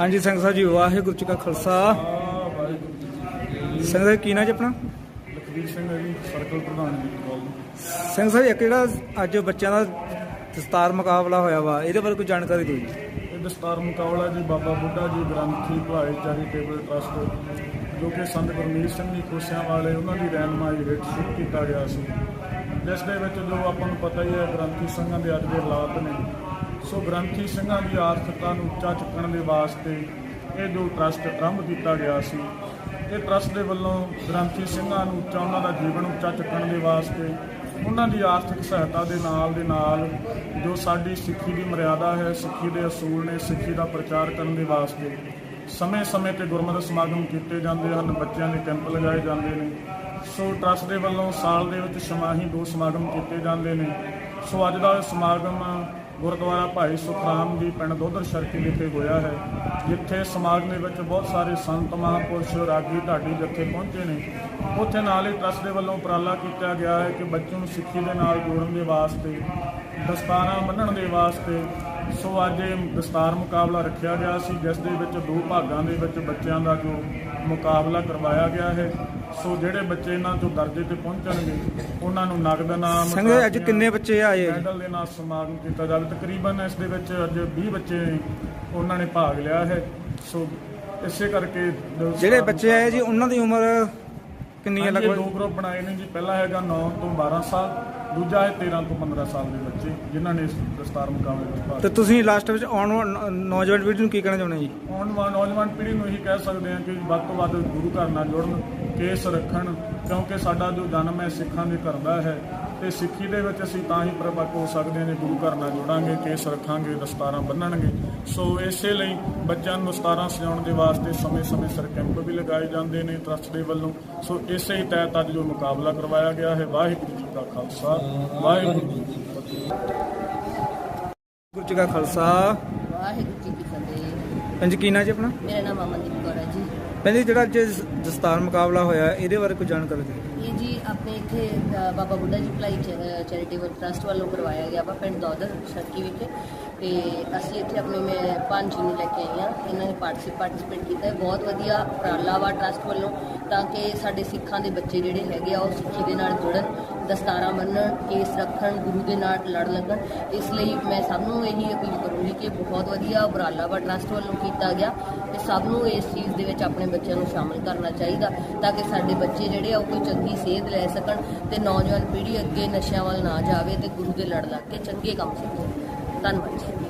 ਹਾਂਜੀ ਸਿੰਘ ਸਾਹਿਬ ਜੀ ਵਾਹਿਗੁਰੂ ਜੀ ਕਾ ਖਾਲਸਾ। ਸਿੰਘ ਸਾਹਿਬ ਕੀ ਨਾਂ ਜੀ ਆਪਣਾ? ਲਖਵੀਰ ਸਿੰਘ ਹੈ ਜੀ ਸਰਕਲ ਪ੍ਰਧਾਨ ਜੀ ਕਾਲ ਸਿੰਘ ਸਾਹਿਬ ਇੱਕ ਜਿਹੜਾ ਅੱਜ ਬੱਚਿਆਂ ਦਾ ਦਸਤਾਰ ਮੁਕਾਬਲਾ ਹੋਇਆ ਵਾ ਇਹਦੇ ਬਾਰੇ ਕੋਈ ਜਾਣਕਾਰੀ ਦਿਓ ਜੀ। ਇਹ ਦਸਤਾਰ ਮੁਕਾਬਲਾ ਜੀ ਬਾਬਾ ਬੁੱਢਾ ਜੀ ਗ੍ਰੰਥੀ ਭਲਾਈ ਚੈਰੀਟੇਬਲ ਟਰਸਟ ਜੋ ਕਿ ਸੰਤ ਗੁਰਮੀਤ ਸਿੰਘ ਜੀ ਖੁਸ਼ਿਆਂ ਵਾਲੇ ਉਹਨਾਂ ਦੀ ਰਹਿਨਮਾਈ ਹੇਠ ਸ਼ੁਰੂ ਕੀਤਾ ਗਿਆ ਸੀ। ਜਿਸ ਦੇ ਵਿੱਚ ਜੋ ਆਪਾਂ ਨੂੰ ਪਤਾ ਹੀ ਹੈ ਗ੍ਰੰਥੀ ਸਿੰਘਾਂ ਦੇ ਅੱਜ ਦੇ ਹਾਲਾਤ ਨੇ। ਸੋ ਗ੍ਰੰਥੀ ਸਿੰਘਾਂ ਦੀ ਆਰਥਿਕਤਾ ਨੂੰ ਉੱਚਾ ਚੁੱਕਣ ਦੇ ਵਾਸਤੇ ਇਹ ਜੋ ਟਰਸਟ ਆਰੰਭ ਕੀਤਾ ਗਿਆ ਸੀ, ਇਹ ਟਰਸਟ ਦੇ ਵੱਲੋਂ ਗ੍ਰੰਥੀ ਸਿੰਘਾਂ ਨੂੰ ਉੱਚਾ, ਉਹਨਾਂ ਦਾ ਜੀਵਨ ਉੱਚਾ ਚੁੱਕਣ ਦੇ ਵਾਸਤੇ, ਉਹਨਾਂ ਦੀ ਆਰਥਿਕ ਸਹਾਇਤਾ ਦੇ ਨਾਲ ਦੇ ਨਾਲ ਜੋ ਸਾਡੀ ਸਿੱਖੀ ਦੀ ਮਰਿਆਦਾ ਹੈ, ਸਿੱਖੀ ਦੇ ਅਸੂਲ ਨੇ, ਸਿੱਖੀ ਦਾ ਪ੍ਰਚਾਰ ਕਰਨ ਦੇ ਵਾਸਤੇ ਸਮੇਂ-ਸਮੇਂ ਤੇ ਗੁਰਮਤਿ ਸਮਾਗਮ ਕੀਤੇ ਜਾਂਦੇ ਹਨ, ਬੱਚਿਆਂ ਦੇ ਕੈਂਪ ਲਗਾਏ ਜਾਂਦੇ ਨੇ। ਸੋ ਟਰਸਟ ਦੇ ਵੱਲੋਂ ਸਾਲ ਦੇ ਵਿੱਚ ਛਮਾਹੀ ਦੋ ਸਮਾਗਮ ਕੀਤੇ ਜਾਂਦੇ ਨੇ। ਸੋ ਅੱਜ ਦਾ ਇਹ ਸਮਾਗਮ ਗੁਰਦੁਆਰਾ ਭਾਈ ਸੁਖਰਾਮ ਜੀ ਪਿੰਡ ਦੋਦਰ ਸ਼ਰਕੀ ਵਿਖੇ ਹੋਇਆ ਹੈ, ਜਿੱਥੇ ਸਮਾਜ ਦੇ ਵਿੱਚ ਬਹੁਤ ਸਾਰੇ ਸੰਤ ਮਹਾਂਪੁਰਸ਼ ਰਾਗੀ ਢਾਡੀ ਜੱਥੇ ਪਹੁੰਚੇ ਨੇ, ਉੱਥੇ ਨਾਲ ਹੀ ਟਰਸਟ ਦੇ ਵੱਲੋਂ ਉਪਰਾਲਾ ਕੀਤਾ ਗਿਆ ਹੈ ਕਿ ਬੱਚੇ ਨੂੰ ਸਿੱਖੀ ਦੇ ਨਾਲ ਜੋੜਨ ਦੇ ਵਾਸਤੇ, ਦਸਤਾਰਾਂ ਬੰਨਣ ਦੇ ਵਾਸਤੇ ਸੋ ਅੱਜ ਇਹ ਦਸਤਾਰ ਮੁਕਾਬਲਾ ਰੱਖਿਆ ਗਿਆ ਸੀ, ਜਿਸ ਦੇ ਵਿੱਚ ਦੋ ਭਾਗਾਂ ਦੇ ਵਿੱਚ ਬੱਚਿਆਂ ਦਾ ਜੋ ਮੁਕਾਬਲਾ ਕਰਵਾਇਆ ਗਿਆ ਹੈ। ਸੋ ਜਿਹੜੇ ਬੱਚੇ ਇਹਨਾਂ ਤੋਂ ਦਰਜੇ ਤੇ ਪਹੁੰਚਣਗੇ ਉਹਨਾਂ ਨੂੰ ਨਗਦ ਨਾਮ ਸਾਹਿਬ ਅੱਜ ਕਿੰਨੇ ਬੱਚੇ ਆਏ ਆ ਮੈਡਲ ਦੇ ਨਾਲ ਸਮਾਗਮ ਕੀਤਾ ਜਾਵੇ ਤਕਰੀਬਨ ਇਸ ਦੇ ਵਿੱਚ ਅੱਜ 20 ਬੱਚੇ ਉਹਨਾਂ ਨੇ ਭਾਗ ਲਿਆ ਹੈ। ਸੋ ਇਸੇ ਕਰਕੇ ਜਿਹੜੇ ਬੱਚੇ ਆਏ ਜੀ ਉਹਨਾਂ ਦੀ ਉਮਰ ਕਿੰਨੀ ਹੈ ਹਾਂਜੀ, ਲਗਭਗ? ਦੋ ਗਰੁੱਪ ਬਣਾਏ ਨੇ ਜੀ। ਪਹਿਲਾ ਹੈਗਾ 9 ਤੋਂ 12 ਸਾਲ ਦੂਜਾ ਹੈ 13 ਤੋਂ 15 ਸਾਲ ਦੇ ਬੱਚੇ ਜਿਨ੍ਹਾਂ ਨੇ ਇਸ ਦਸਤਾਰ ਮੁਕਾਬਲੇ ਵਿੱਚ ਭਾਗ ਤੇ ਤੁਸੀਂ ਲਾਸਟ ਵਿੱਚ ਆਉਣ ਵਾਲ- ਨੌਜਵਾਨ ਪੀੜ੍ਹੀ ਨੂੰ ਕੀ ਕਹਿਣਾ ਚਾਹੁੰਦੇ ਜੀ? ਆਉਣ ਵਾਲੀ ਨੌਜਵਾਨ ਪੀੜ੍ਹੀ ਨੂੰ ਇਹੀ ਕਹਿ ਸਕਦੇ ਹਾਂ ਕਿ ਵੱਧ ਤੋਂ ਵੱਧ ਗੁਰੂ ਘਰ ਨਾਲ ਜੁੜਨ ਕੇਸ ਰੱਖਣ ਕਿਉਂਕਿ ਸਾਡਾ ਜੋ ਜਨਮ ਹੈ ਸਿੱਖਾਂ ਦੇ ਘਰ ਦਾ ਹੈ। ਤੇ ਸਿੱਖੀ ਦੇ ਵਿੱਚ ਅਸੀਂ ਤਾਂ ਹੀ ਪ੍ਰਪੱਕ ਹੋ ਸਕਦੇ ਜੇ ਗੁਰੂ ਘਰ ਨਾਲ ਜੁੜਾਂਗੇ ਕੇਸ ਰੱਖਾਂਗੇ ਦਸਤਾਰਾਂ ਬੰਨਣਗੇ। ਸੋ ਇਸੇ ਲਈ ਬੱਚਿਆਂ ਨੂੰ ਦਸਤਾਰਾਂ ਸਜਾਉਣ ਦੇ ਵਾਸਤੇ ਸਮੇਂ-ਸਮੇਂ ਸਿਰ ਕੈਂਪ ਵੀ ਲਗਾਏ ਜਾਂਦੇ ਨੇ ਟਰਸਟ ਦੇ ਵੱਲੋਂ। ਸੋ ਇਸੇ ਹੀ ਤਹਿਤ ਅੱਜ ਜੋ ਮੁਕਾਬਲਾ ਕਰਵਾਇਆ ਗਿਆ ਹੈ ਵਾਹਿਗੁਰੂ ਜੀ ਕਾ ਖਾਲਸਾ ਵਾਹਿਗੁਰੂ ਜੀ ਕੀ ਫਤਿਹ। ਗੁਰੂ ਜੀ ਕਾ ਖਾਲਸਾ। ਵਾਹਿਗੁਰੂ ਜੀ ਕੀ ਫਤਿਹ। ਪੰਜ ਕੀ ਨਾਂ ਜੀ ਆਪਣਾ? ਮੇਰਾ ਨਾਮ ਅਮਨਦੀਪ ਕੌਰ ਹੈ ਜੀ। ਪੰਜ ਜਿਹੜਾ ਅੱਜ ਦਸਤਾਰ ਮੁਕਾਬਲਾ ਹੋਇਆ ਇਹਦੇ ਬਾਰੇ ਕੋਈ ਜਾਣਕਾਰੀ ਦਿਓ। ਇਹ ਜੀ, ਆਪਣੇ ਇੱਥੇ ਬਾਬਾ ਬੁੱਢਾ ਜੀ ਭਲਾਈ ਚੈਰੀਟੇਬਲ ਟਰਸਟ ਵੱਲੋਂ ਕਰਵਾਇਆ ਗਿਆ ਵਾ, ਪਿੰਡ ਦੌਦਰ ਸ਼ਰਕੀ ਵਿਖੇ। ਤੇ ਅਸੀਂ ਇੱਥੇ ਆਪਣੇ ਮੈਂ ਪੰਜ ਜੀ ਨੂੰ ਲੈ ਕੇ ਆਈ ਹਾਂ। ਇਹਨਾਂ ਨੇ ਪਾਰਟਿਸਿਪੇਟ ਪਾਰਟਿਸਿਪੇਟ ਕੀਤਾ। ਬਹੁਤ ਵਧੀਆ ਉਪਰਾਲਾ ਵਾ ਟਰਸਟ ਵੱਲੋਂ, ਤਾਂ ਕਿ ਸਾਡੇ ਸਿੱਖਾਂ ਦੇ ਬੱਚੇ ਜਿਹੜੇ ਹੈਗੇ ਆ, ਉਹ ਸਿੱਖੀ ਦੇ ਨਾਲ ਜੁੜਨ, ਦਸਤਾਰਾਂ ਬੰਨਣ, ਕੇਸ ਰੱਖਣ, ਗੁਰੂ ਦੇ ਨਾਲ ਲੜ ਲੱਗਣ। ਇਸ ਲਈ ਮੈਂ ਸਭ ਨੂੰ ਇਹੀ ਅਪੀਲ ਕਰੂੰਗੀ ਕਿ ਬਹੁਤ ਵਧੀਆ ਉਪਰਾਲਾ ਵਾ ਟਰਸਟ ਵੱਲੋਂ ਕੀਤਾ ਗਿਆ। ਤੇ ਸਭ ਨੂੰ ਇਸ ਚੀਜ਼ ਦੇ ਵਿੱਚ ਆਪਣੇ ਬੱਚਿਆਂ ਨੂੰ ਸ਼ਾਮਲ ਕਰਨਾ ਚਾਹੀਦਾ ਤਾਂ ਕਿ ਸਾਡੇ ਬੱਚੇ ਜਿਹੜੇ ਆ ਉਹ ਕੋਈ ਚੰਗੀ ਸੇਧ ਲੈ ਸਕਣ ਤੇ ਨੌਜਵਾਨ ਪੀੜ੍ਹੀ ਅੱਗੇ ਨਸ਼ਿਆਂ ਵੱਲ ਨਾ ਜਾਵੇ ਤੇ ਗੁਰੂ ਦੇ ਲੜ ਲੱਗ ਕੇ ਚੰਗੇ ਕੰਮ ਸਿੱਖੇ ਧੰਨਵਾਦ ਜੀ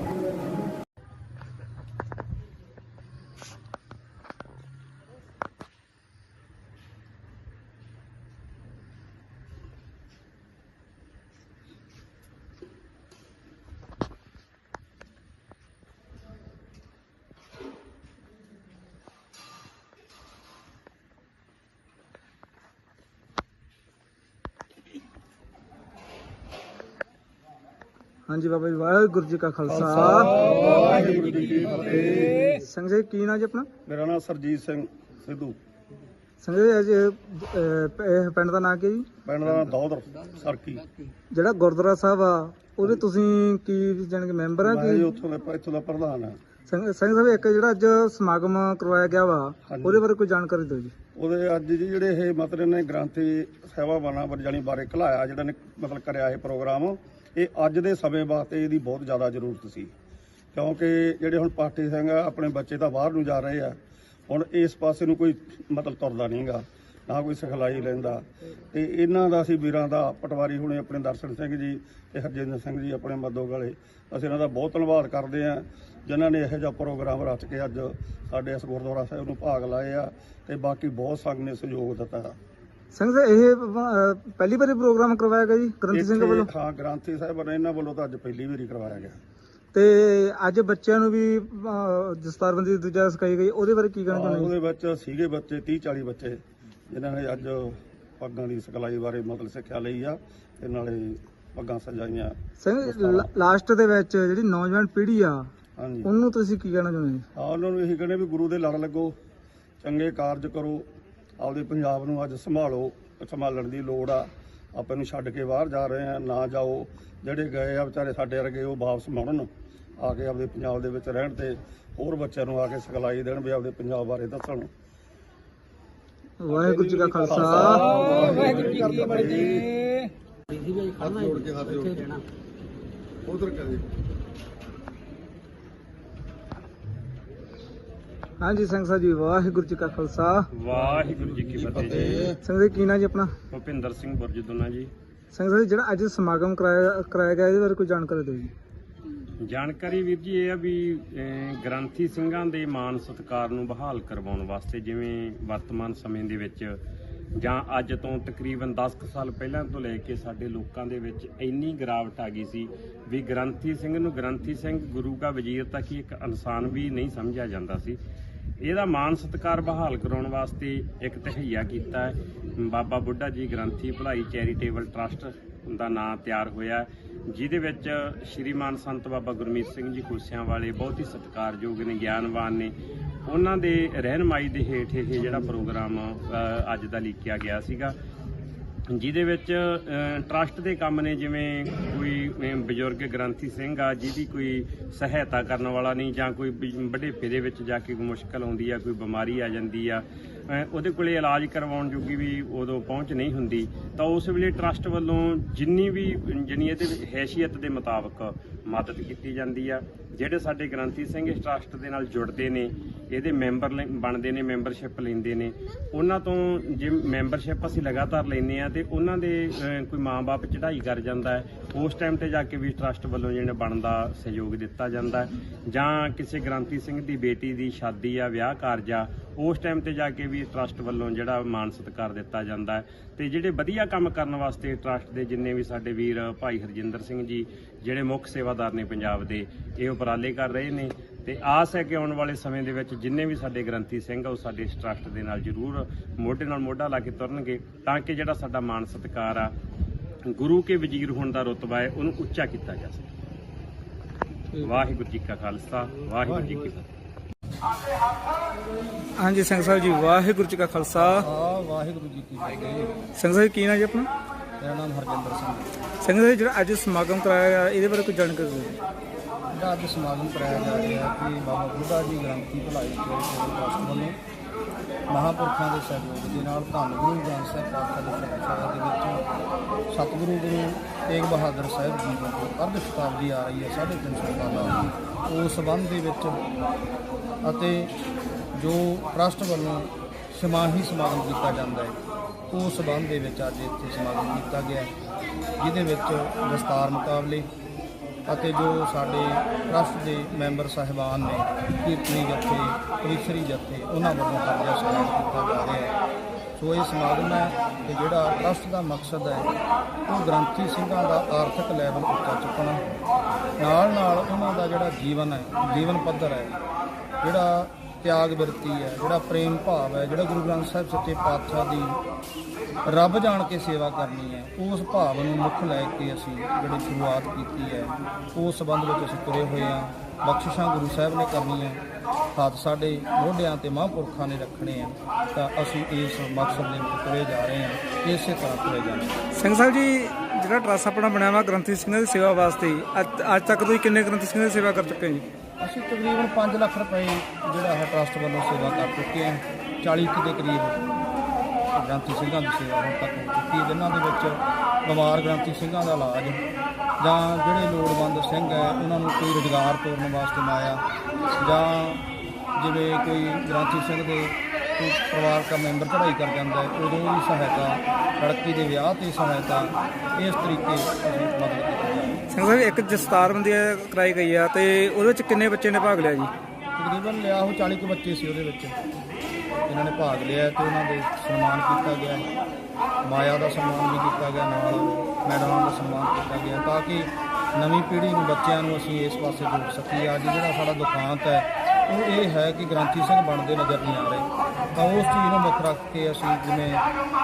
ਹਾਂਜੀ ਬਾਬਾ ਜੀ ਵਾਹਿਗੁਰੂ ਜੀ ਕਾ ਖਾਲਸਾ। ਵਾਹਿਗੁਰੂ ਜੀ ਕੀ ਫਤਿਹ। ਸੰਗ ਜੀ ਕੀ ਨਾਂ ਜੀ ਆਪਣਾ? ਮੇਰਾ ਨਾਮ ਸਰਜੀਤ ਸਿੰਘ ਸਿੱਧੂ। ਸੰਗ ਜੀ ਅੱਜ ਇਹ ਪਿੰਡ ਦਾ ਨਾਂ ਕੀ ਜੀ? ਪਿੰਡ ਦਾ ਨਾਮ ਦੌਦਰ ਸਰਕੀ। ਜਿਹੜਾ ਗੁਰਦੁਆਰਾ ਸਾਹਿਬ ਆ ਉਹਦੇ ਤੁਸੀਂ ਕੀ ਜਾਣੀ ਕਿ ਮੈਂਬਰ ਆ ਮੈਂ ਜੀ ਕਿ ਉੱਥੋਂ ਦਾ ਇੱਥੋਂ ਦਾ ਪ੍ਰਧਾਨ ਹਾਂ ਸੰਗ ਸੰਗ ਸਾਹਿਬ ਇੱਕ ਜਿਹੜਾ ਅੱਜ ਸਮਾਗਮ ਕਰਵਾਇਆ ਗਿਆ ਵਾ ਹਾਂਜੀ। ਉਹਦੇ ਬਾਰੇ ਕੋਈ ਜਾਣਕਾਰੀ ਦਿਓ ਜੀ। ਉਹਦੇ ਅੱਜ ਜੀ ਜਿਹੜੇ ਇਹ ਮਤਲਬ ਨੇ ਗ੍ਰੰਥੀ ਸੇਵਾਵਾਨਾਂ ਵਰਜਾਣੀ ਬਾਰੇ ਘਲਾਇਆ ਜਿਹੜਾ ਨੇ ਮਤਲਬ ਕਰਿਆ ਇਹ ਪ੍ਰੋਗਰਾਮ ਇਹ ਅੱਜ ਦੇ ਸਮੇਂ ਵਾਸਤੇ ਇਹਦੀ ਬਹੁਤ ਜ਼ਿਆਦਾ ਜ਼ਰੂਰਤ ਸੀ। ਕਿਉਂਕਿ ਜਿਹੜੇ ਹੁਣ ਪਾਠੀ ਸਿੰਘ ਆ ਆਪਣੇ ਬੱਚੇ ਤਾਂ ਬਾਹਰ ਨੂੰ ਜਾ ਰਹੇ ਆ ਹੁਣ ਇਸ ਪਾਸੇ ਨੂੰ ਕੋਈ ਮਤਲਬ ਤੁਰਦਾ ਨਹੀਂਗਾ ਨਾ ਕੋਈ ਸਿਖਲਾਈ ਲੈਂਦਾ। ਤੇ ਇਹਨਾਂ ਦਾ ਅਸੀਂ ਵੀਰਾਂ ਦਾ ਪਟਵਾਰੀ ਹੁਣੇ ਆਪਣੇ ਦਰਸ਼ਨ ਸਿੰਘ ਜੀ ਤੇ ਹਰਜਿੰਦਰ ਸਿੰਘ ਜੀ ਆਪਣੇ ਮੱਦੋ ਗਲੇ ਅਸੀਂ ਇਹਨਾਂ ਦਾ ਬਹੁਤ ਧੰਨਵਾਦ ਕਰਦੇ ਆ। ਜਿਨ੍ਹਾਂ ਨੇ ਇਹੋ ਜਿਹਾ ਪ੍ਰੋਗਰਾਮ ਰਚ ਕੇ ਅੱਜ ਸਾਡੇ ਇਸ ਗੁਰਦੁਆਰਾ ਸਾਹਿਬ ਨੂੰ ਭਾਗ ਲਾਏ ਆ ਤੇ ਬਾਕੀ ਬਹੁਤ ਸੰਗ ਨੇ ਸਹਿਯੋਗ ਦਿੱਤਾ। ਸੰਗ ਸਾਹਿਬ ਇਹ ਅਹ, ਪਹਿਲੀ ਵਾਰੀ ਪ੍ਰੋਗਰਾਮ ਕਰਵਾਇਆ ਗਿਆ ਜੀ ਗ੍ਰੰਥੀ ਸਿੰਘ ਇੱਥੇ, ਵੱਲੋਂ? ਹਾਂ ਗ੍ਰੰਥੀ ਸਾਹਿਬ ਨੇ ਇਹਨਾਂ ਵੱਲੋਂ ਤਾਂ ਅੱਜ ਪਹਿਲੀ ਵਾਰੀ ਕਰਵਾਇਆ ਗਿਆ। ਤੇ ਅੱਜ ਬੱਚਿਆਂ ਨੂੰ ਵੀ ਅਹ, ਦਸਤਾਰਬੰਦੀ ਦੂਜਾ ਸਿਖਾਈ ਗਈ। ਉਹਦੇ ਬਾਰੇ ਕੀ ਕਹਿਣਾ ਚਾਹੁੰਦੇ ਉਹਦੇ ਵਿੱਚ ਸੀਗੇ ਬੱਚੇ 30 40 ਬੱਚੇ ਜਿਨ੍ਹਾਂ ਨੇ ਅੱਜ ਪੱਗਾਂ ਦੀ ਸਿਖਲਾਈ ਬਾਰੇ ਮਤਲਬ ਸਿੱਖਿਆ ਲਈ ਆ ਤੇ ਨਾਲੇ ਪੱਗਾਂ ਸਜਾਈਆਂ। ਸਿੰਘ ਲਾਸਟ ਦੇ ਵਿੱਚ ਜਿਹੜੀ ਨੌਜਵਾਨ ਪੀੜ੍ਹੀ ਆ ਹਾਂਜੀ। ਉਹਨੂੰ ਤੁਸੀਂ ਕੀ ਕਹਿਣਾ ਚਾਹੁੰਦੇ ਜੀ? ਹਾਂ ਉਹਨਾਂ ਨੂੰ ਇਹੀ ਕਹਿੰਦੇ ਵੀ ਗੁਰੂ ਦੇ ਲੜ ਲੱਗੋ ਚੰਗੇ ਕਾਰਜ ਕਰੋ ਆਪਦੇ ਪੰਜਾਬ ਨੂੰ ਅੱਜ ਸੰਭਾਲੋ ਸੰਭਾਲਣ ਦੀ ਲੋੜ ਆ। ਆਪਾਂ ਨੂੰ ਛੱਡ ਕੇ ਬਾਹਰ ਜਾ ਰਹੇ ਆ ਨਾ ਜਾਓ। ਜਿਹੜੇ ਗਏ ਆ ਵਿਚਾਰੇ ਸਾਡੇ ਵਰਗੇ ਉਹ ਵਾਪਸ ਮੁੜਨ ਆ ਕੇ ਆਪਦੇ ਪੰਜਾਬ ਦੇ ਵਿੱਚ ਰਹਿਣ ਤੇ ਹੋਰ ਬੱਚਿਆਂ ਨੂੰ ਆ ਕੇ ਸਿਖਲਾਈ ਦੇਣ ਵੀ ਆਪਦੇ ਪੰਜਾਬ ਬਾਰੇ ਦੱਸਣ। ਵਾਹਿਗੁਰੂ ਜੀ ਕਾ ਖਾਲਸਾ। ਵਾਹਿਗੁਰੂ ਜੀ ਕੀ ਫਤਿਹ। ਹਾਂਜੀ ਸਿੰਘ ਸਾਹਿਬ ਜੀ ਵਾਹਿਗੁਰੂ ਜੀ ਕਾ ਖਾਲਸਾ। ਵਾਹਿਗੁਰੂ ਜੀ ਕੀ ਫਤਿਹ ਜੀ। ਸਿੰਘ ਜੀ ਕੀ ਨਾਂ ਜੀ ਆਪਣਾ? ਭੁਪਿੰਦਰ ਸਿੰਘ ਬੁਰਜਦੁਨਾ ਜੀ। ਸਿੰਘ ਸਾਹਿਬ ਜੀ ਜਿਹੜਾ ਅੱਜ ਸਮਾਗਮ ਕਰਾਇਆ ਕਰਾਇਆ ਗਿਆ ਇਹਦੇ ਬਾਰੇ ਕੋਈ ਜਾਣਕਾਰੀ ਦਿਓ ਜੀ। ਜਾਣਕਾਰੀ ਵੀਰ ਜੀ ਇਹ ਆ ਵੀ ਅਹ, ਗ੍ਰੰਥੀ ਸਿੰਘਾਂ ਦੇ ਮਾਨ ਸਤਿਕਾਰ ਨੂੰ ਬਹਾਲ ਕਰਵਾਉਣ ਵਾਸਤੇ ਜਿਵੇਂ ਵਰਤਮਾਨ ਸਮੇਂ ਦੇ ਵਿੱਚ ਜਾਂ ਅੱਜ ਤੋਂ ਤਕਰੀਬਨ 10 ਕੁ ਸਾਲ ਪਹਿਲਾਂ ਤੋਂ ਲੈ ਕੇ ਸਾਡੇ ਲੋਕਾਂ ਦੇ ਵਿੱਚ ਇੰਨੀ ਗਿਰਾਵਟ ਆ ਗਈ ਸੀ ਵੀ ਗ੍ਰੰਥੀ ਸਿੰਘ ਨੂੰ ਗ੍ਰੰਥੀ ਸਿੰਘ ਗੁਰੂ ਦਾ ਵਜ਼ੀਰ ਤੱਕ ਹੀ ਇੱਕ ਇਨਸਾਨ ਵੀ ਨਹੀਂ ਸਮਝਿਆ ਜਾਂਦਾ ਸੀ। ਇਹਦਾ ਮਾਨ ਸਤਿਕਾਰ ਬਹਾਲ ਕਰਾਉਣ ਵਾਸਤੇ ਇੱਕ ਤਹਈਆ ਕੀਤਾ ਬਾਬਾ ਬੁੱਢਾ ਜੀ ਗ੍ਰੰਥੀ ਭਲਾਈ ਚੈਰੀਟੇਬਲ ਟਰਸਟ ਦਾ ਨਾਂ ਤਿਆਰ ਹੋਇਆ ਜਿਹਦੇ ਵਿੱਚ ਸ਼੍ਰੀਮਾਨ ਸੰਤ ਬਾਬਾ ਗੁਰਮੀਤ ਸਿੰਘ ਜੀ ਕੁਰਸੀਆਂ ਵਾਲੇ ਬਹੁਤ ਹੀ ਸਤਿਕਾਰਯੋਗ ਨੇ, ਗਿਆਨਵਾਨ ਨੇ। ਉਹਨਾਂ ਦੇ ਰਹਿਨਮਾਈ ਦੇ ਹੇਠ ਇਹ ਜਿਹੜਾ ਪ੍ਰੋਗਰਾਮ ਅੱਜ ਦਾ ਲਿਖਿਆ ਗਿਆ ਸੀਗਾ। ਜਿਹਦੇ ਵਿੱਚ ਅ, ਟਰਸਟ ਦੇ ਕੰਮ ਨੇ ਜਿਵੇਂ ਕੋਈ ਬਜ਼ੁਰਗ ਗ੍ਰੰਥੀ ਸਿੰਘ ਆ ਜਿਹਦੀ ਕੋਈ ਸਹਾਇਤਾ ਕਰਨ ਵਾਲਾ ਨਹੀਂ ਜਾਂ ਕੋਈ ਬ- ਵਡੇਪੇ ਦੇ ਵਿੱਚ ਜਾ ਕੇ ਕੋਈ ਮੁਸ਼ਕਲ ਆਉਂਦੀ ਆ ਕੋਈ ਬਿਮਾਰੀ ਆ ਜਾਂਦੀ ਆ ਉਹਦੇ ਕੋਲੇ ਇਲਾਜ ਕਰਵਾਉਣ ਜੋਗੀ ਵੀ ਉਦੋਂ ਪਹੁੰਚ ਨਹੀਂ ਹੁੰਦੀ ਤਾਂ ਉਸ ਵੇਲੇ ਟਰਸਟ ਵੱਲੋਂ ਜਿੰਨੀ ਵੀ ਜਿੰਨੀ ਇਹਦੇ ਹੈਸੀਅਤ ਦੇ ਮੁਤਾਬਕ ਮਦਦ ਕੀਤੀ ਜਾਂਦੀ ਆ। ਜਿਹੜੇ ਸਾਡੇ ਗ੍ਰੰਥੀ ਸਿੰਘ ਇਸ ਟਰਸਟ ਦੇ ਨਾਲ ਜੁੜਦੇ ਨੇ, ਇਹਦੇ ਮੈਂਬਰ ਲੈ- ਬਣਦੇ ਨੇ, ਮੈਂਬਰਸ਼ਿਪ ਲੈਂਦੇ ਨੇ, ਉਹਨਾਂ ਤੋਂ ਜੇ ਮੈਂਬਰਸ਼ਿਪ ਅਸੀਂ ਲਗਾਤਾਰ ਲੈਂਦੇ ਆ ਤੇ ਉਹਨਾਂ ਦੇ ਕੋਈ ਮਾਂ-ਬਾਪ ਚੜ੍ਹਾਈ ਕਰ ਜਾਂਦਾ ਹੈ, ਉਸ ਟਾਈਮ ਤੇ ਜਾ ਕੇ ਵੀ ਟਰਸਟ ਵੱਲੋਂ ਜਿਹੜਾ ਬਣਦਾ ਸਹਿਯੋਗ ਦਿੱਤਾ ਜਾਂਦਾ ਜਾਂ ਕਿਸੇ ਗ੍ਰੰਥੀ ਸਿੰਘ ਦੀ ਬੇਟੀ ਦੀ ਸ਼ਾਦੀ ਆ, ਵਿਆਹ ਕਾਰਜ ਆ, ਉਸ ਟਾਈਮ ਤੇ ਜਾ ਕੇ ਵੀ ਟਰਸਟ ਵੱਲੋਂ ਜਿਹੜਾ ਮਾਨ ਸਤਿਕਾਰ ਦਿੱਤਾ ਜਾਂਦਾ ਹੈ। ਤੇ ਜਿਹੜੇ ਵਧੀਆ ਕੰਮ ਕਰਨ ਵਾਸਤੇ ਟਰਸਟ ਦੇ ਜਿੰਨੇ ਵੀ ਸਾਡੇ ਵੀਰ ਭਾਈ ਹਰਜਿੰਦਰ ਸਿੰਘ ਜੀ ਜਿਹੜੇ ਮੁੱਖ ਸੇਵਾਦਾਰ ਨੇ ਪੰਜਾਬ ਦੇ ਇਹ ਉਪਰਾਲੇ ਕਰ ਰਹੇ ਨੇ। ਤੇ ਆਸ ਹੈ ਕਿ ਆਉਣ ਵਾਲੇ ਸਮੇਂ ਦੇ ਵਿੱਚ ਜਿੰਨੇ ਵੀ ਸਾਡੇ ਗ੍ਰੰਥੀ ਸਿੰਘ ਆ ਉਹ ਸਾਡੇ ਇਸ ਟਰਸਟ ਦੇ ਨਾਲ ਜ਼ਰੂਰ ਮੋਢੇ ਨਾਲ ਮੋਢਾ ਲਾ ਕੇ ਤੁਰਨਗੇ ਤਾਂ ਕਿ ਜਿਹੜਾ ਸਾਡਾ ਮਾਨ ਸਤਿਕਾਰ ਆ ਗੁਰੂ ਕੇ ਵਜ਼ੀਰ ਹੋਣ ਦਾ ਰੁਤਬਾ ਹੈ ਉਹਨੂੰ ਉੱਚਾ ਕੀਤਾ ਜਾ ਸਕੇ। ਵਾਹਿਗੁਰੂ ਜੀ ਕਾ ਖਾਲਸਾ ਵਾਹਿਗੁਰੂ ਜੀ ਕੀ ਫਤਿਹ। ਹਾਂਜੀ ਸਿੰਘ ਸਾਹਿਬ ਜੀ ਵਾਹਿਗੁਰੂ ਜੀ ਕਾ ਖਾਲਸਾ। ਆ ਵਾਹਿਗੁਰੂ ਜੀ ਕੀ ਫਤਿਹ। ਸਿੰਘ ਸਾਹਿਬ ਕੀ ਨਾਮ ਜੀ ਆਪਣਾ? ਮੇਰਾ ਨਾਮ ਹਰਜਿੰਦਰ ਸਿੰਘ ਸਿੰਘ ਸਾਹਿਬ ਜਿਹੜਾ ਅੱਜ ਸਮਾਗਮ ਕਰਾਇਆ ਗਿਆ ਇਹਦੇ ਬਾਰੇ ਕੋਈ ਜਾਣਕਾਰੀ ਦਿਓ। ਜਿਹੜਾ ਅੱਜ ਸਮਾਗਮ ਕਰਾਇਆ ਜਾ ਰਿਹਾ ਹੈ ਕਿ ਬਾਬਾ ਬੁੱਢਾ ਜੀ ਗ੍ਰੰਥੀ ਭਲਾਈ ਚੈਰੀਟੇਬਲ ਟਰਸਟ ਵੱਲੋਂ ਮਹਾਂਪੁਰਖਾਂ ਦੇ ਸਹਿਯੋਗ ਦੇ ਨਾਲ ਧੰਨ ਗੁਰੂ ਗ੍ਰੰਥ ਸਾਹਿਬ ਪਾਤਸ਼ਾਹ ਦੀ ਸ਼ਬਦ ਦੇ ਵਿੱਚ ਸਤਿਗੁਰੂ ਗੁਰੂ ਤੇਗ ਬਹਾਦਰ ਸਾਹਿਬ ਜੀ ਦੀ ਅਰਧ ਸ਼ਤਾਬਦੀ ਆ ਰਹੀ ਹੈ 350 ਸਾਲਾਂ ਉਸ ਸੰਬੰਧ ਦੇ ਵਿੱਚ ਅਤੇ ਜੋ ਟਰਸਟ ਵੱਲੋਂ ਸਮਾਹੀ ਸਮਾਗਮ ਕੀਤਾ ਜਾਂਦਾ ਹੈ। ਉਸ ਸੰਬੰਧ ਦੇ ਵਿੱਚ ਅੱਜ ਇੱਥੇ ਸਮਾਗਮ ਕੀਤਾ ਗਿਆ ਜਿਹਦੇ ਵਿੱਚ ਦਸਤਾਰ ਮੁਕਾਬਲੇ ਅਤੇ ਜੋ ਸਾਡੇ ਟਰਸਟ ਦੇ ਮੈਂਬਰ ਸਾਹਿਬਾਨ ਨੇ, ਕੀਰਤਨੀ ਜੱਥੇ ਕਵੀਸ਼ਰੀ ਜੱਥੇ, ਉਹਨਾਂ ਵੱਲੋਂ ਕਰਜਾ ਸਮਾਗਮ ਕੀਤਾ ਜਾ ਰਿਹਾ ਹੈ। ਸੋ ਇਹ ਸਮਾਗਮ ਹੈ ਕਿ ਜਿਹੜਾ ਟਰਸਟ ਦਾ ਮਕਸਦ ਹੈ, ਉਹ ਗ੍ਰੰਥੀ ਸਿੰਘਾਂ ਦਾ ਆਰਥਿਕ ਲੈਵਲ ਉੱਚਾ ਚੁੱਕਣਾ ਨਾਲ ਨਾਲ ਉਹਨਾਂ ਦਾ ਜਿਹੜਾ ਜੀਵਨ ਹੈ, ਜੀਵਨ ਪੱਧਰ ਹੈ, ਜਿਹੜਾ ਤਿਆਗ ਬਿਰਤੀ ਹੈ, ਜਿਹੜਾ ਪ੍ਰੇਮ ਭਾਵ ਹੈ, ਜਿਹੜਾ ਗੁਰੂ ਗ੍ਰੰਥ ਸਾਹਿਬ ਸੱਚੇ ਪਾਤਸ਼ਾਹ ਦੀ ਰੱਬ ਜਾਣ ਕੇ ਸੇਵਾ ਕਰਨੀ ਹੈ, ਉਸ ਭਾਵ ਨੂੰ ਮੁੱਖ ਲੈ ਕੇ ਅਸੀਂ ਜਿਹੜੀ ਸ਼ੁਰੂਆਤ ਕੀਤੀ ਹੈ, ਉਸ ਸੰਬੰਧ ਵਿੱਚ ਅਸੀਂ ਤੁਰੇ ਹੋਏ ਹਾਂ। ਬਖਸ਼ਿਸ਼ਾਂ ਗੁਰੂ ਸਾਹਿਬ ਨੇ ਕਰਨੀਆਂ, ਹੱਥ ਸਾਡੇ ਮੋਢਿਆਂ ਤੇ ਮਹਾਂਪੁਰਖਾਂ ਨੇ ਰੱਖਣੇ ਆ, ਤਾਂ ਅਸੀਂ ਇਸ ਮਕਸਦ ਦੇ ਵਿੱਚ ਤੁਰੇ ਜਾ ਰਹੇ ਹਾਂ, ਇਸੇ ਤਰ੍ਹਾਂ ਤੁਰੇ ਜਾਣਾ ਸਿੰਘ ਸਾਹਿਬ ਜੀ, ਜਿਹੜਾ ਟਰੱਸ ਆਪਣਾ ਬਣਿਆ ਵਾ ਗ੍ਰੰਥੀ ਸਿੰਘਾਂ ਦੀ ਸੇਵਾ ਵਾਸਤੇ, ਅੱਜ ਅੱਜ ਤੱਕ ਤੁਸੀਂ ਕਿੰਨੇ ਗ੍ਰੰਥੀ ਸਿੰਘਾਂ ਦੀ ਸੇਵਾ ਕਰ ਚੁੱਕੇ ਜੀ? ਅਸੀਂ ਤਕਰੀਬਨ 5 ਲੱਖ ਰੁਪਏ ਜਿਹੜਾ ਹੈ ਟਰਸਟ ਵੱਲੋਂ ਸੇਵਾ ਕਰ ਚੁੱਕੇ ਹਾਂ। 40 ਕੁ ਦੇ ਕਰੀਬ ਗ੍ਰੰਥੀ ਸਿੰਘਾਂ ਦੀ ਸੇਵਾ ਹੁਣ ਤੱਕ ਹੋ ਚੁੱਕੀ ਹੈ, ਜਿਨ੍ਹਾਂ ਦੇ ਵਿੱਚ ਬਿਮਾਰ ਗ੍ਰੰਥੀ ਸਿੰਘਾਂ ਦਾ ਇਲਾਜ ਜਾਂ ਜਿਹੜੇ ਲੋੜਵੰਦ ਸਿੰਘ ਹੈ, ਉਹਨਾਂ ਨੂੰ ਕੋਈ ਰੁਜ਼ਗਾਰ ਤੋਰਨ ਵਾਸਤੇ ਮਾਇਆ ਜਾਂ ਜਿਵੇਂ ਕੋਈ ਗ੍ਰੰਥੀ ਸਿੰਘ ਦੇ ਕੋਈ ਪਰਿਵਾਰ ਦਾ ਮੈਂਬਰ ਚੜ੍ਹਾਈ ਕਰ ਜਾਂਦਾ ਹੈ, ਉਦੋਂ ਵੀ ਸਹਾਇਤਾ ਲੜਕੀ ਦੇ ਵਿਆਹ ਤੇ ਸਹਾਇਤਾ, ਇਸ ਤਰੀਕੇ ਅਸੀਂ ਮਦਦ ਕੀਤੀ ਜਾਂਦੀ ਸਿੰਘ ਸਾਹਿਬ ਇੱਕ ਦਸਤਾਰਬੰਦੀ ਕਰਾਈ ਗਈ ਆ ਤੇ ਉਹਦੇ ਵਿੱਚ ਕਿੰਨੇ ਬੱਚੇ ਨੇ ਭਾਗ ਲਿਆ ਜੀ? ਤਕਰੀਬਨ ਲਿਆ ਉਹ 40 ਕੁ ਬੱਚੇ ਸੀ ਉਹਦੇ ਵਿੱਚ। ਇਹਨਾਂ ਨੇ ਭਾਗ ਲਿਆ ਤੇ ਉਹਨਾਂ ਦੇ ਸਨਮਾਨ ਕੀਤਾ ਗਿਆ। ਮਾਇਆ ਦਾ ਸਨਮਾਨ ਵੀ ਕੀਤਾ ਗਿਆ, ਨਾਲ ਮੈਡਮਾਂ ਦਾ ਸਨਮਾਨ ਕੀਤਾ ਗਿਆ ਤਾਂ ਕਿ ਨਵੀਂ ਪੀੜ੍ਹੀ ਨੂੰ ਬੱਚਿਆਂ ਨੂੰ ਅਸੀਂ ਇਸ ਪਾਸੇ ਜੋੜ ਸਕੀਏ। ਅੱਜ ਜਿਹੜਾ ਸਾਡਾ ਦੁਖਾਂਤ ਹੈ ਉਹ ਇਹ ਹੈ ਕਿ ਗ੍ਰੰਥੀ ਸਿੰਘ ਬਣਦੇ ਨਜ਼ਰ ਨਹੀਂ ਆ ਰਹੇ। ਤਾਂ ਉਸ ਚੀਜ਼ ਨੂੰ ਮੁੱਖ ਰੱਖ ਕੇ ਅਸੀਂ ਜਿਵੇਂ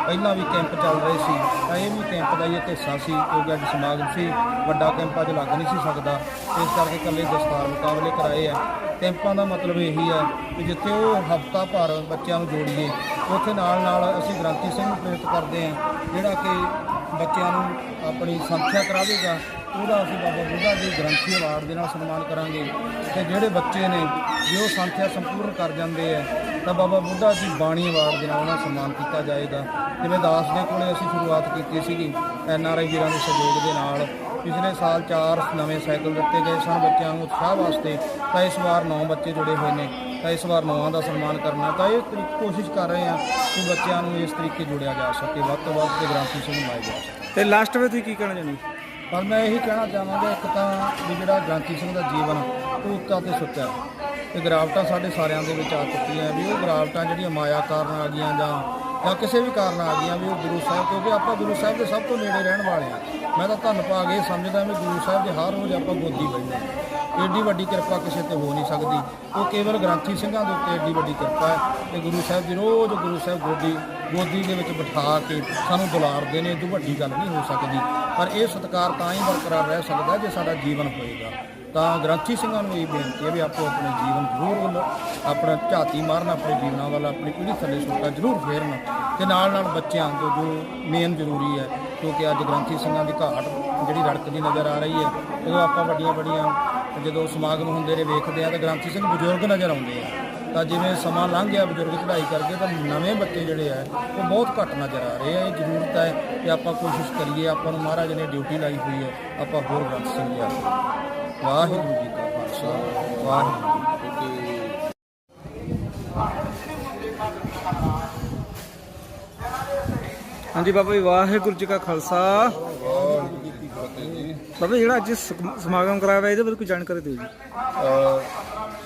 ਪਹਿਲਾਂ ਵੀ ਕੈਂਪ ਚੱਲ ਰਹੇ ਸੀ, ਤਾਂ ਇਹ ਵੀ ਕੈਂਪ ਦਾ ਹੀ ਇੱਕ ਹਿੱਸਾ ਸੀ, ਕਿਉਂਕਿ ਅੱਜ ਸਮਾਗਮ ਸੀ, ਵੱਡਾ ਕੈਂਪ ਅੱਜ ਲੱਗ ਨਹੀਂ ਸੀ ਸਕਦਾ। ਇਸ ਕਰਕੇ ਇਕੱਲੇ ਦਸਤਾਰ ਮੁਕਾਬਲੇ ਕਰਾਏ ਆ। ਕੈਂਪਾਂ ਦਾ ਮਤਲਬ ਇਹੀ ਹੈ ਕਿ ਜਿੱਥੇ ਉਹ ਹਫਤਾ ਭਰ ਬੱਚਿਆਂ ਨੂੰ ਜੋੜੀਏ, ਉੱਥੇ ਨਾਲ ਨਾਲ ਅਸੀਂ ਗ੍ਰੰਥੀ ਸਿੰਘ ਨੂੰ ਪ੍ਰੇਰਿਤ ਕਰਦੇ ਹਾਂ, ਜਿਹੜਾ ਕਿ ਬੱਚਿਆਂ ਨੂੰ ਆਪਣੀ ਸੰਖਿਆ ਕਰਾਵੇਗਾ। ਉਹਦਾ ਅਸੀਂ ਬਾਬਾ ਬੁੱਢਾ ਜੀ ਗ੍ਰੰਥੀ ਅਵਾਰਡ ਦੇ ਨਾਲ ਸਨਮਾਨ ਕਰਾਂਗੇ ਤੇ ਜਿਹੜੇ ਬੱਚੇ ਨੇ, ਜੇ ਉਹ ਸੰਥਿਆ ਸੰਪੂਰਨ ਕਰ ਜਾਂਦੇ ਆ, ਤਾਂ ਬਾਬਾ ਬੁੱਢਾ ਜੀ ਬਾਣੀ ਅਵਾਰਡ ਦੇ ਨਾਲ ਉਹਨਾਂ ਦਾ ਸਨਮਾਨ ਕੀਤਾ ਜਾਏਗਾ। ਜਿਵੇਂ ਦਾਸ ਦੇ ਕੋਲੇ ਅਸੀਂ ਸ਼ੁਰੂਆਤ ਕੀਤੀ ਸੀਗੀ, ਐਨ ਆਰ ਆਈ ਵੀਰਾਂ ਦੇ ਸਹਿਯੋਗ ਦੇ ਨਾਲ। ਪਿਛਲੇ ਸਾਲ ਚਾਰ ਨਵੇਂ ਸਾਈਕਲ ਦਿੱਤੇ ਗਏ ਸਨ ਬੱਚਿਆਂ ਨੂੰ ਉਤਸ਼ਾਹ ਵਾਸਤੇ, ਤਾਂ ਇਸ ਵਾਰ 9 ਬੱਚੇ ਜੁੜੇ ਹੋਏ ਨੇ, ਤਾਂ ਇਸ ਵਾਰ ਨੌਵਾਂ ਦਾ ਸਨਮਾਨ ਕਰਨਾ, ਤਾਂ ਇਹ ਤਰੀਕ ਕੋਸ਼ਿਸ਼ ਕਰ ਰਹੇ ਹਾਂ ਕਿ ਬੱਚਿਆਂ ਨੂੰ ਇਸ ਤਰੀਕੇ ਜੋੜਿਆ ਜਾ ਸਕੇ। ਵੱਧ ਤੋਂ ਵੱਧ ਤੇ ਗ੍ਰਾਂਥੀ ਸਿੰਘ ਲਾਏ ਜਾ ਤੇ ਲਾਸਟ ਵਿੱਚ ਤੁਸੀਂ ਕੀ ਕਹਿਣਾ ਚਾਹੁੰਦੇ ਪਰ ਮੈਂ ਇਹੀ ਕਹਿਣਾ ਚਾਹਾਂਗਾ, ਇੱਕ ਤਾਂ ਵੀ ਜਿਹੜਾ ਗ੍ਰਾਂਥੀ ਸਿੰਘ ਦਾ ਜੀਵਨ ਉਹ ਉੱਚਾ ਤੇ ਸੁੱਚਾ ਹੈ। ਤੇ ਗਰਾਵਟਾਂ ਸਾਡੇ ਸਾਰਿਆਂ ਦੇ ਵਿੱਚ ਆ ਚੁੱਕੀਆਂ ਵੀ, ਉਹ ਗਰਾਵਟਾਂ ਜਿਹੜੀਆਂ ਮਾਇਆ ਕਾਰਨ ਆ ਗਈਆਂ ਜਾਂ ਜਾਂ ਕਿਸੇ ਵੀ ਕਾਰਨ ਆ ਗਈਆਂ ਵੀ ਉਹ ਗੁਰੂ ਸਾਹਿਬ, ਕਿਉਂਕਿ ਆਪਾਂ ਗੁਰੂ ਸਾਹਿਬ ਦੇ ਸਭ ਤੋਂ ਨੇੜੇ ਰਹਿਣ ਵਾਲੇ ਆ ਮੈਂ ਤਾਂ ਧੰਨ ਭਾਗ ਇਹ ਸਮਝਦਾ ਵੀ ਗੁਰੂ ਸਾਹਿਬ ਦੇ ਹਰ ਰੋਜ਼ ਆਪਾਂ ਗੋਦੀ ਬੈਠਦੇ ਹਾਂ। ਏਡੀ ਵੱਡੀ ਕਿਰਪਾ ਕਿਸੇ ਤੇ ਹੋ ਨਹੀਂ ਸਕਦੀ। ਉਹ ਕੇਵਲ ਗ੍ਰੰਥੀ ਸਿੰਘਾਂ ਦੇ ਉੱਤੇ ਏਡੀ ਵੱਡੀ ਕਿਰਪਾ ਹੈ। ਤੇ ਗੁਰੂ ਸਾਹਿਬ ਦੀ ਰੋਜ਼ ਗੁਰੂ ਸਾਹਿਬ ਗੋਦੀ ਗੋਦੀ ਦੇ ਵਿੱਚ ਬਿਠਾ ਕੇ ਸਾਨੂੰ ਦੁਲਾਰਦੇ ਨੇ, ਇਹ ਤੋਂ ਵੱਡੀ ਗੱਲ ਨਹੀਂ ਹੋ ਸਕਦੀ। ਪਰ ਇਹ ਸਤਿਕਾਰ ਤਾਂ ਹੀ ਬਰਕਰਾਰ ਰਹਿ ਸਕਦਾ ਜੇ ਸਾਡਾ ਜੀਵਨ ਹੋਏਗਾ। ਤਾਂ ਗ੍ਰੰਥੀ ਸਿੰਘਾਂ ਨੂੰ ਇਹ ਬੇਨਤੀ ਹੈ ਵੀ ਆਪੋ ਆਪਣੇ ਜੀਵਨ ਜ਼ਰੂਰ ਵੱਲ, ਆਪਣਾ ਝਾਤੀ ਮਾਰਨ, ਆਪਣੇ ਜੀਵਨਾਂ ਵੱਲ, ਆਪਣੀ ਪੀੜ੍ਹੀ ਥੱਲੇ ਸੁੱਟਾ ਜ਼ਰੂਰ ਫੇਰਨ ਤੇ ਨਾਲ ਨਾਲ ਬੱਚਿਆਂ ਤੋਂ ਜੋ ਮੇਨ ਜ਼ਰੂਰੀ ਹੈ, ਕਿਉਂਕਿ ਅੱਜ ਗ੍ਰੰਥੀ ਸਿੰਘਾਂ ਦੀ ਘਾਟ ਜਿਹੜੀ ਰੜਕਦੀ ਨਜ਼ਰ ਆ ਰਹੀ ਹੈ ਜਦੋਂ ਆਪਾਂ ਵੱਡੀਆਂ ਵੱਡੀਆਂ ਜਦੋਂ ਸਮਾਗਮ ਹੁੰਦੇ ਨੇ ਵੇਖਦੇ ਆ ਤਾਂ ਗ੍ਰੰਥੀ ਸਿੰਘ ਬਜ਼ੁਰਗ ਨਜ਼ਰ ਆਉਂਦੇ ਆ। ਤਾਂ ਜਿਵੇਂ ਸਮਾਂ ਲੰਘ ਗਿਆ ਬਜ਼ੁਰਗ ਚੜ੍ਹਾਈ ਕਰਕੇ ਤਾਂ ਨਵੇਂ ਬੱਚੇ ਜਿਹੜੇ ਆ ਉਹ ਬਹੁਤ ਘੱਟ ਨਜ਼ਰ ਆ ਰਹੇ ਆ। ਇਹ ਜ਼ਰੂਰਤ ਹੈ ਕਿ ਆਪਾਂ ਕੋਸ਼ਿਸ਼ ਕਰੀਏ ਆਪਾਂ ਨੂੰ ਮਹਾਰਾਜ ਨੇ ਡਿਊਟੀ ਲਾਈ ਹੋਈ ਹੈ ਆਪਾਂ ਹੋਰ ਸਿੰਘ ਲਿਆ ਵਾਹਿਗੁਰੂ ਜੀ ਕਾ ਖਾਲਸਾ ਵਾਹਿਗੁਰੂ ਜੀ ਕੀ ਹਾਂਜੀ ਬਾਬਾ ਜੀ ਵਾਹਿਗੁਰੂ ਜੀ ਕਾ ਖਾਲਸਾ। ਬਾਬਾ ਜਿਹੜਾ ਅੱਜ ਸਮ- ਸਮਾਗਮ ਕਰਾਇਆ ਹੋਇਆ ਇਹਦੇ ਬਾਰੇ ਕੋਈ ਜਾਣਕਾਰੀ ਦਿਓ ਜੀ।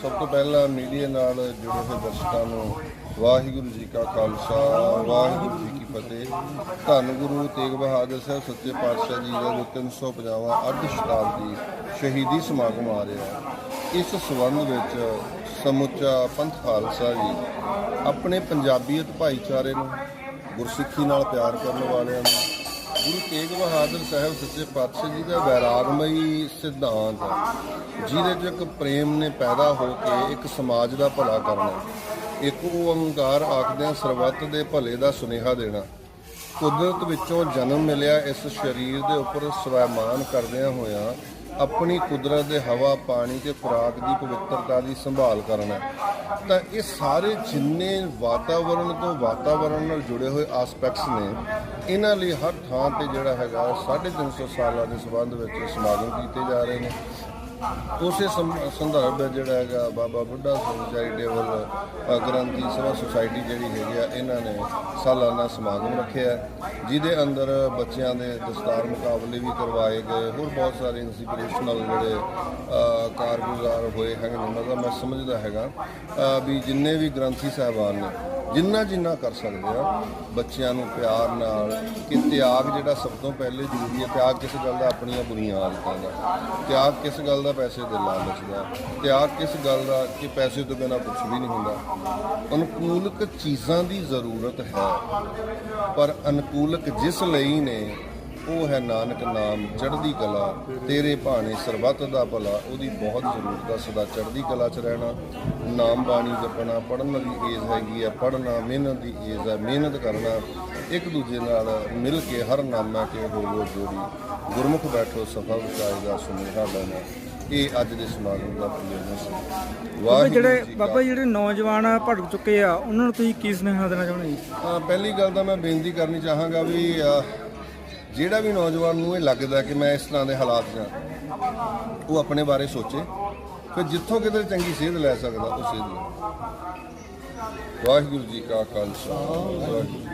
ਸਭ ਤੋਂ ਪਹਿਲਾਂ ਮੀਡੀਆ ਨਾਲ ਜੁੜੇ ਹੋਏ ਦਰਸ਼ਕਾਂ ਨੂੰ ਵਾਹਿਗੁਰੂ ਜੀ ਕਾ ਖਾਲਸਾ, ਵਾਹਿਗੁਰੂ ਜੀ ਕੀ ਫਤਿਹ। ਧੰਨ ਗੁਰੂ ਤੇਗ ਬਹਾਦਰ ਸਾਹਿਬ ਸੱਚੇ ਪਾਤਸ਼ਾਹ ਜੀ ਦਾ ਜੋ 350ਵਾਂ ਅੱਧ ਸ਼ਤਾਬਦੀ ਸ਼ਹੀਦੀ ਸਮਾਗਮ ਆ ਰਿਹਾ ਇਸ ਸਬੰਧ ਵਿੱਚ ਸਮੁੱਚਾ ਪੰਥ ਖਾਲਸਾ ਜੀ ਆਪਣੇ ਪੰਜਾਬੀਅਤ ਭਾਈਚਾਰੇ ਨੂੰ ਗੁਰਸਿੱਖੀ ਨਾਲ ਪਿਆਰ ਕਰਨ ਵਾਲਿਆਂ ਨੂੰ ਗੁਰੂ ਤੇਗ ਬਹਾਦਰ ਸਾਹਿਬ ਸੱਚੇ ਪਾਤਸ਼ਾਹ ਜੀ ਦਾ ਵੈਰਾਗਮਈ ਸਿਧਾਂਤ ਹੈ, ਜਿਹਦੇ 'ਚ ਇੱਕ ਪ੍ਰੇਮ ਨੇ ਪੈਦਾ ਹੋ ਕੇ ਇੱਕ ਸਮਾਜ ਦਾ ਭਲਾ ਕਰਨਾ ਇੱਕ ਓੰਕਾਰ ਆਖਦਿਆਂ ਸਰਬੱਤ ਦੇ ਭਲੇ ਦਾ ਸੁਨੇਹਾ ਦੇਣਾ ਕੁਦਰਤ ਵਿੱਚੋਂ ਜਨਮ ਮਿਲਿਆ ਇਸ ਸਰੀਰ ਦੇ ਉੱਪਰ ਸਵੈਮਾਨ ਕਰਦਿਆਂ ਹੋਇਆਂ ਆਪਣੀ ਕੁਦਰਤ ਦੇ ਹਵਾ, ਪਾਣੀ ਤੇ ਖੁਰਾਕ ਦੀ ਪਵਿੱਤਰਤਾ ਦੀ ਸੰਭਾਲ ਕਰਨਾ ਤਾਂ ਇਹ ਸਾਰੇ ਜਿੰਨੇ ਵਾਤਾਵਰਣ ਤੋਂ ਵਾਤਾਵਰਣ ਨਾਲ ਜੁੜੇ ਹੋਏ ਆਸਪੈਕਟਸ ਨੇ ਇਹਨਾਂ ਲਈ ਹਰ ਥਾਂ ਤੇ ਜਿਹੜਾ ਹੈਗਾ 350 ਸਾਲਾਂ ਦੇ ਸੰਬੰਧ ਵਿੱਚ ਸਮਾਗਮ ਕੀਤੇ ਜਾ ਰਹੇ ਨੇ। ਉਸੇ ਸੰ- ਸੰਦਰਭ ਵਿੱਚ ਜਿਹੜਾ ਹੈਗਾ ਬਾਬਾ ਬੁੱਢਾ ਸਿੰਘ ਚੈਰੀਟੇਬਲ ਗ੍ਰੰਥੀ ਸਭਾ ਸੁਸਾਇਟੀ ਜਿਹੜੀ ਹੈਗੀ ਆ, ਇਹਨਾਂ ਨੇ ਸਾਲਾਨਾ ਸਮਾਗਮ ਰੱਖਿਆ ਜਿਹਦੇ ਅੰਦਰ ਬੱਚਿਆਂ ਦੇ ਦਸਤਾਰ ਮੁਕਾਬਲੇ ਵੀ ਕਰਵਾਏ ਗਏ, ਹੋਰ ਬਹੁਤ ਸਾਰੇ ਇੰਸਪੀਰੇਸ਼ਨਲ ਜਿਹੜੇ ਕਾਰਗੁਜ਼ਾਰ ਹੋਏ ਹੈਗੇ ਉਹਨਾਂ ਦਾ ਮੈਂ ਸਮਝਦਾ ਹੈਗਾ ਵੀ ਜਿੰਨੇ ਵੀ ਗ੍ਰੰਥੀ ਸਾਹਿਬਾਨ ਨੇ ਜਿੰਨਾ ਜਿੰਨਾ ਕਰ ਸਕਦੇ ਆ, ਬੱਚਿਆਂ ਨੂੰ ਪਿਆਰ ਨਾਲ, ਕਿ ਤਿਆਗ ਜਿਹੜਾ ਸਭ ਤੋਂ ਪਹਿਲੇ ਜ਼ਰੂਰੀ ਹੈ, ਤਿਆਗ ਕਿਸ ਗੱਲ ਦਾ? ਆਪਣੀਆਂ ਬੁਰੀਆਂ ਆਦਤਾਂ ਦਾ। ਤਿਆਗ ਕਿਸ ਗੱਲ ਦਾ? ਪੈਸੇ ਦੇ ਲਾਲਚ ਦਾ। ਤਿਆਗ ਕਿਸ ਗੱਲ ਦਾ? ਕਿ ਪੈਸੇ ਤੋਂ ਬਿਨਾਂ ਕੁਝ ਵੀ ਨਹੀਂ ਹੁੰਦਾ। ਅਨੁਕੂਲਕ ਚੀਜ਼ਾਂ ਦੀ ਜ਼ਰੂਰਤ ਹੈ। ਪਰ ਅਨੁਕੂਲਕ ਜਿਸ ਲਈ ਨੇ ਉਹ ਹੈ ਨਾਨਕ ਨਾਮ ਚੜ੍ਹਦੀ ਕਲਾ ਤੇਰੇ ਭਾਣੇ ਸਰਬੱਤ ਦਾ ਭਲਾ ਉਹਦੀ ਬਹੁਤ ਜ਼ਰੂਰਤ ਆ ਸਦਾ ਚੜ੍ਹਦੀ ਕਲਾ 'ਚ ਰਹਿਣਾ। ਨਾਮ ਬਾਣੀ ਜਪਣਾ ਪੜ੍ਹਨ ਦੀ ਏਜ਼ ਹੈਗੀ ਆ ਪੜ੍ਹਨਾ ਮਿਹਨਤ ਦੀ ਏਜ਼ ਹੈ ਮਿਹਨਤ ਕਰਨਾ ਇੱਕ ਦੂਜੇ ਨਾਲ ਮਿਲ ਕੇ ਹਰ ਨਾਮਾ ਕੇ ਹੋਵੋ ਜੋੜੀ। ਗੁਰਮੁਖ ਬੈਠੋ ਸਫਲ ਕਾਇ ਦਾ ਸੁਨੇਹਾ ਦੇਣਾ ਇਹ ਅੱਜ ਦੇ ਸਮਾਗਮ ਦਾ ਪ੍ਰਯੋਜਨ ਸੀ। ਵਾਹਿਗੁਰੂ ਜਿਹੜੇ ਬਾਬਾ ਜਿਹੜੇ ਨੌਜਵਾਨ ਆ ਭਟਕ ਚੁੱਕੇ ਆ ਉਹਨਾਂ ਨੂੰ ਤੁਸੀਂ ਕੀ ਸੁਨੇਹਾ ਦੇਣਾ ਚਾਹੁੰਦੇ ਜੀ? ਪਹਿਲੀ ਗੱਲ ਤਾਂ ਮੈਂ ਬੇਨਤੀ ਕਰਨੀ ਚਾਹਾਂਗਾ ਵੀ ਜਿਹੜਾ ਵੀ ਨੌਜਵਾਨ ਨੂੰ ਇਹ ਲੱਗਦਾ ਕਿ ਮੈਂ ਇਸ ਤਰ੍ਹਾਂ ਦੇ ਹਾਲਾਤ 'ਚ ਉਹ ਆਪਣੇ ਬਾਰੇ ਸੋਚੇ, ਫਿਰ ਜਿੱਥੋਂ ਕਿਤੇ ਚੰਗੀ ਸੇਧ ਲੈ ਸਕਦਾ, ਉਹ ਸੇਧ ਲੈ। ਵਾਹਿਗੁਰੂ ਜੀ ਕਾ ਖਾਲਸਾ, ਵਾਹਿਗੁਰੂ ਜੀ